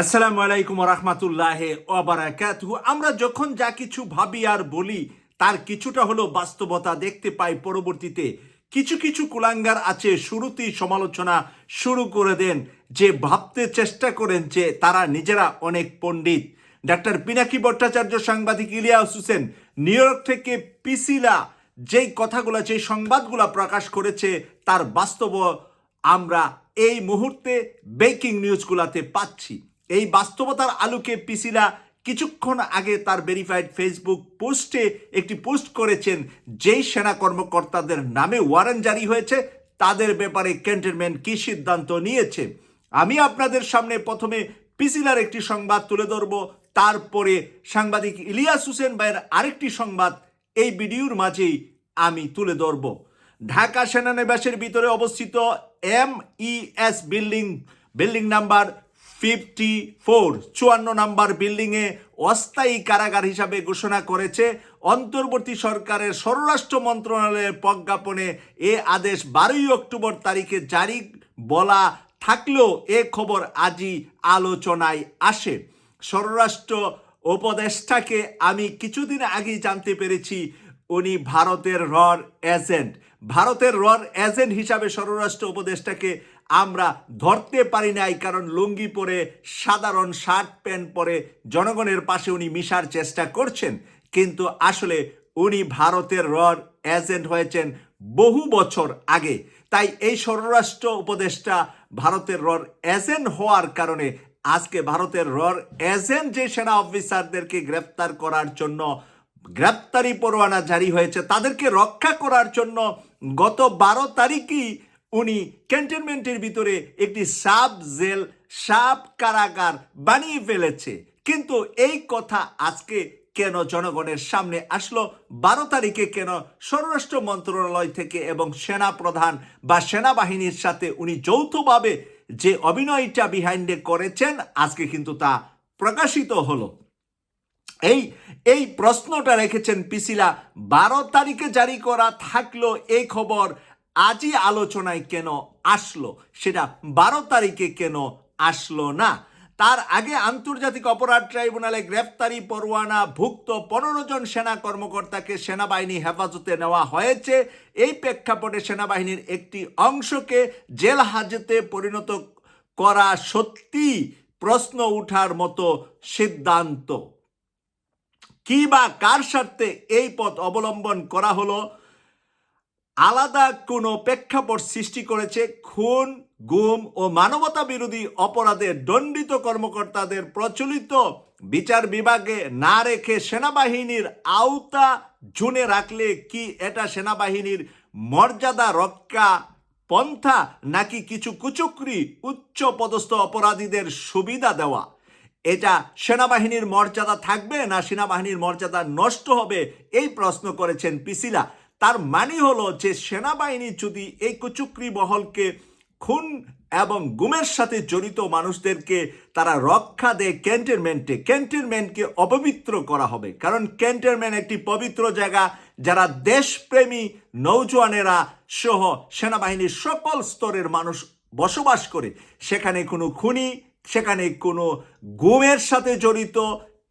আসসালামু আলাইকুম রহমতুল্লাহ ওবরাকাতহু আমরা যখন যা কিছু ভাবি আর বলি, তার কিছুটা হলো বাস্তবতা দেখতে পাই। পরবর্তীতে কিছু কিছু কুলাঙ্গার আছে, শুরুতেই সমালোচনা শুরু করে দেন, যে ভাবতে চেষ্টা করেন যে তারা নিজেরা অনেক পণ্ডিত। ডাক্তার পিনাকি ভট্টাচার্য, সাংবাদিক ইলিয়াস হোসেন, নিউ ইয়র্ক থেকে পিসিলা, যেই কথাগুলো, যেই সংবাদগুলো প্রকাশ করেছে, তার বাস্তব আমরা এই মুহূর্তে ব্রেকিং নিউজগুলোতে পাচ্ছি। এই বাস্তবতার আলোকে পিসিলা কিছুক্ষণ আগে তার ভেরিফাইড ফেসবুক পোস্টে একটি পোস্ট করেছেন, যেই সেনা কর্মকর্তাদের নামে ওয়ারেন্ট জারি হয়েছে, তাদের ব্যাপারে ক্যান্টনমেন্ট কি সিদ্ধান্ত নিয়েছে? আমি আপনাদের সামনে প্রথমে পিসিলার একটি সংবাদ তুলে ধরব, তারপরে সাংবাদিক ইলিয়াস হোসেন ভাইয়ের আরেকটি সংবাদ এই ভিডিওর মাঝেই আমি তুলে ধরব। ঢাকা সেনানিবাসের ভিতরে অবস্থিত M E S building building number fifty four, চুয়ান্ন নাম্বার বিল্ডিংয়ে অস্থায়ী কারাগার হিসাবে ঘোষণা করেছে অন্তর্বর্তী সরকারের স্বরাষ্ট্র মন্ত্রণালয়ের প্রজ্ঞাপনে। এ আদেশ বারোই অক্টোবর তারিখে জারি বলা থাকলেও এ খবর আজই আলোচনায় আসে। স্বরাষ্ট্র উপদেষ্টাকে আমি কিছুদিন আগেই জানতে পেরেছি, উনি ভারতের রর এজেন্ট। ভারতের রর এজেন্ট হিসাবে স্বরাষ্ট্র উপদেষ্টাকে আমরা ধরতে পারি নাই, কারণ লুঙ্গি পরে সাধারণ শার্ট, প্যান্ট পরে জনগণের পাশে উনি মিশার চেষ্টা করছেন। কিন্তু আসলে উনি ভারতের রর এজেন্ট হয়েছেন বহু বছর আগে। তাই এই স্বরাষ্ট্র উপদেষ্টা ভারতের রর এজেন্ট হওয়ার কারণে আজকে ভারতের রর এজেন্ট যে সেনা অফিসারদেরকে গ্রেপ্তার করার জন্য গ্রেপ্তারি পরোয়ানা জারি হয়েছে, তাদেরকে রক্ষা করার জন্য গত বারো তারিখই উনি ক্যান্টনমেন্টের ভিতরে একটি সাব জেল, সাব কারাগার বানিয়ে ফেলেছে। কিন্তু এই কথা আজকে কেন জনগণের সামনে আসলো? বারো তারিখে কেন স্বরাষ্ট্র মন্ত্রণালয় থেকে এবং সেনা প্রধান বা সেনাবাহিনীর সাথে উনি যৌথভাবে যে অভিনয়টা বিহাইন্ডে করেছেন, আজকে কিন্তু তা প্রকাশিত হলো। এই এই প্রশ্নটা রেখেছেন পিসিলা, বারো তারিখে জারি করা থাকল এই খবর আজই আলোচনায় কেন আসলো? সেটা বারো তারিখে কেন আসলো না? তার আগে আন্তর্জাতিক অপরাধ ট্রাইব্যুনালে গ্রেফতারি, পরোয়ানা, ভুক্ত পনেরো জন সেনা কর্মকর্তাকে সেনাবাহিনী হেফাজতে নেওয়া হয়েছে। এই প্রেক্ষাপটে সেনাবাহিনীর একটি অংশকে জেল হাজতে পরিণত করা সত্যি প্রশ্ন উঠার মতো সিদ্ধান্ত। কি বা কার স্বার্থে এই পথ অবলম্বন করা হলো? আলাদা কোনো প্রেক্ষাপট সৃষ্টি করেছে খুন, গুম ও মানবতা বিরোধী অপরাধে দণ্ডিত কর্মকর্তাদের প্রচলিত বিচার বিভাগে না রেখে সেনাবাহিনীর আওতা ঝুনে রাখলে কি এটা সেনাবাহিনীর মর্যাদা রক্ষা পন্থা নাকি কিছু কুচক্রি উচ্চ পদস্থ অপরাধীদের সুবিধা দেওয়া? এটা সেনাবাহিনীর মর্যাদা থাকবে না সেনাবাহিনীর মর্যাদা নষ্ট হবে? এই প্রশ্ন করেছেন পিসিলা। তার মানে হলো যে সেনাবাহিনী যদি এই কুচুকরি বহলকে খুন এবং গুমের সাথে জড়িত মানুষদেরকে তারা রক্ষা দেয় ক্যান্টনমেন্টে, ক্যান্টনমেন্টকে অপবিত্র করা হবে। কারণ ক্যান্টনমেন্ট একটি পবিত্র জায়গা যারা দেশপ্রেমী নৌজওয়ানেরা সহ সেনাবাহিনীর সকল স্তরের মানুষ বসবাস করে। সেখানে কোনো খুনি, সেখানে কোনো গুমের সাথে জড়িত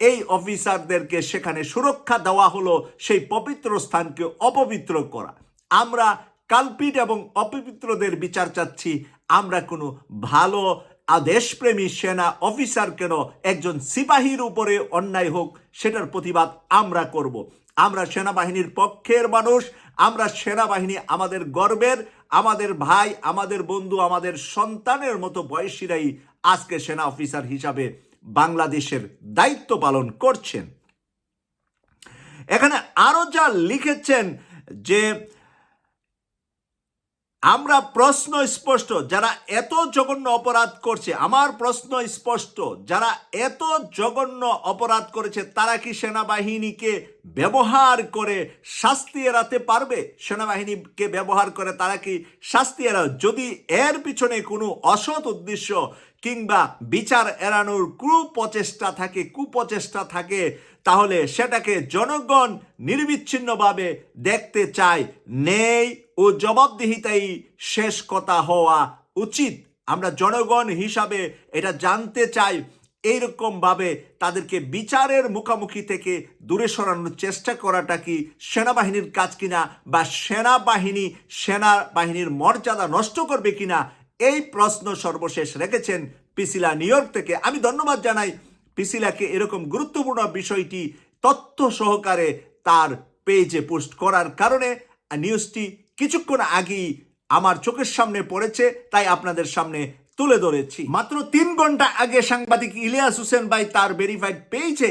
এই অফিসারদেরকে সেখানে সুরক্ষা দেওয়া হলো সেই পবিত্র স্থানকে অপবিত্র করা আমরা কালপিট এবং অপবিত্রদের বিচার চাচ্ছি আমরা কোনো ভালো আদেশপ্রেমী সেনা অফিসার কেন একজন সিপাহীর উপরে অন্যায় হোক, সেটার প্রতিবাদ আমরা করব। আমরা সেনাবাহিনীর পক্ষের মানুষ, আমরা সেনাবাহিনী আমাদের গর্বের, আমাদের ভাই, আমাদের বন্ধু, আমাদের সন্তানের মতো বয়সীরাই আজকে সেনা অফিসার হিসাবে বাংলাদেশের দায়িত্ব পালন করছেন। এখানে আরও যা লিখেছেন যে আমরা প্রশ্ন স্পষ্ট, যারা এত জঘন্য অপরাধ করছে, আমার প্রশ্ন স্পষ্ট, যারা এত জঘন্য অপরাধ করেছে, তারা কি সেনাবাহিনীকে ব্যবহার করে শাস্তি এড়াতে পারবে? সেনাবাহিনীকে ব্যবহার করে তারা কি শাস্তি এড়া যদি এর পিছনে কোনো অসৎ উদ্দেশ্য কিংবা বিচার এড়ানোর কুপ্রচেষ্টা থাকে কুপ্রচেষ্টা থাকে, তাহলে সেটাকে জনগণ নির্বিচ্ছিন্নভাবে দেখতে চায়, নেই ও জবাবদিহিতাই শেষ কথা হওয়া উচিত। আমরা জনগণ হিসাবে এটা জানতে চাই। এইরকমভাবে তাদেরকে বিচারের মুখোমুখি থেকে দূরে সরানোর চেষ্টা করাটা কি সেনাবাহিনীর কাজ কিনা বা সেনাবাহিনী সেনাবাহিনীর মর্যাদা নষ্ট করবে কিনা এই প্রশ্ন সর্বশেষ রেখেছেন পিসিলা নিউ ইয়র্ক থেকে। আমি ধন্যবাদ জানাই পিসিলাকে এরকম গুরুত্বপূর্ণ বিষয়টি তথ্য সহকারে তার পেজে পোস্ট করার কারণে। নিউজটি কিছুক্ষণ আগেই আমার চোখের সামনে পড়েছে, তাই আপনাদের সামনে তুলে ধরেছি। মাত্র তিন ঘণ্টা আগে সাংবাদিক ইলিয়াস হোসেন ভাই তার ভেরিফাইড পেয়েছে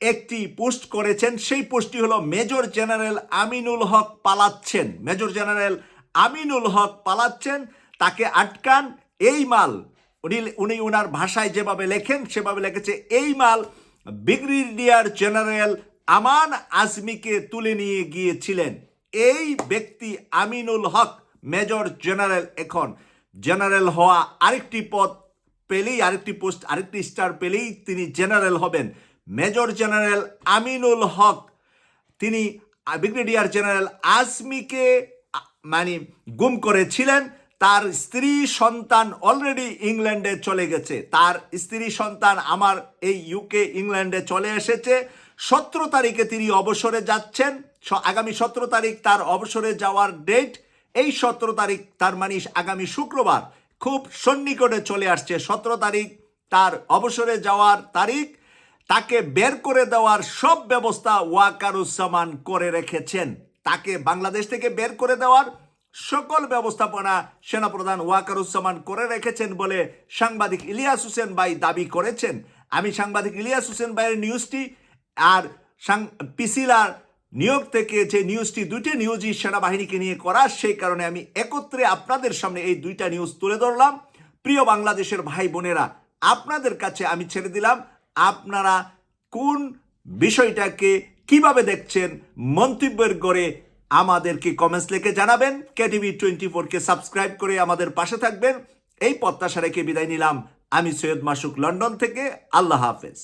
একটি পোস্ট করেছেন। সেই পোস্টটি হলো, মেজর জেনারেল আমিনুল হক পালাচ্ছেন। মেজর জেনারেল আমিনুল হক পালাচ্ছেন, তাকে আটকান। এই মাল, উনি উনি উনার ভাষায় যেভাবে লেখেন, সেভাবে লিখেছে, এই মাল ব্রিগেডিয়ার জেনারেল আমান আজমিকে তুলে নিয়ে গিয়েছিলেন। এই ব্যক্তি আমিনুল হক, মেজর জেনারেল এখন। জেনারেল হওয়া আরেকটি পদ পেলেই, আরেকটি পোস্ট, আরেকটি স্টার পেলেই তিনি জেনারেল হবেন। মেজর জেনারেল আমিনুল হক, তিনি ব্রিগেডিয়ার জেনারেল আজমিকে মানে গুম করেছিলেন। তার স্ত্রী সন্তান অলরেডি ইংল্যান্ডে চলে গেছে। তার স্ত্রী সন্তান আমার এই ইউকে ইংল্যান্ডে চলে এসেছে। সতেরো তারিখে তিনি অবসরে যাচ্ছেন। আগামী সতেরো তারিখ তার অবসরে যাওয়ার ডেট এই সতেরো তারিখ তার মানে আগামী শুক্রবার খুব সন্নিকটে চলে আসছে। সতেরো তারিখ তার অবসরে যাওয়ার তারিখ, তাকে বের করে দেওয়ার সব ব্যবস্থা ওয়াকারুজ্জামান করে রেখেছেন। তাকে বাংলাদেশ থেকে বের করে দেওয়ার সকল ব্যবস্থাপনা সেনাপ্রধান ওয়াকারুজ্জামান করে রেখেছেন বলে সাংবাদিক ইলিয়াস হোসেন ভাই দাবি করেছেন। আমি সাংবাদিক ইলিয়াস হোসেন ভাইয়ের নিউজটি আর পিসিলার নিয়োগ থেকে যে নিউজটি দুইটি নিউজই সেনাবাহিনীকে নিয়ে করা, সেই কারণে আমি একত্রে আপনাদের সামনে এই দুইটা নিউজ তুলে ধরলাম। প্রিয় বাংলাদেশের ভাই বোনেরা, আপনাদের কাছে আমি ছেড়ে দিলাম, আপনারা কোন বিষয়টাকে কীভাবে দেখছেন মন্তব্যের গড়ে আমাদেরকে কমেন্টস লিখে জানাবেন। কেটিভি টোয়েন্টি ফোরকে সাবস্ক্রাইব করে আমাদের পাশে থাকবেন। এই প্রত্যাশা রেখে বিদায় নিলাম। আমি সৈয়দ মাসুক লন্ডন থেকে, আল্লাহ হাফেজ।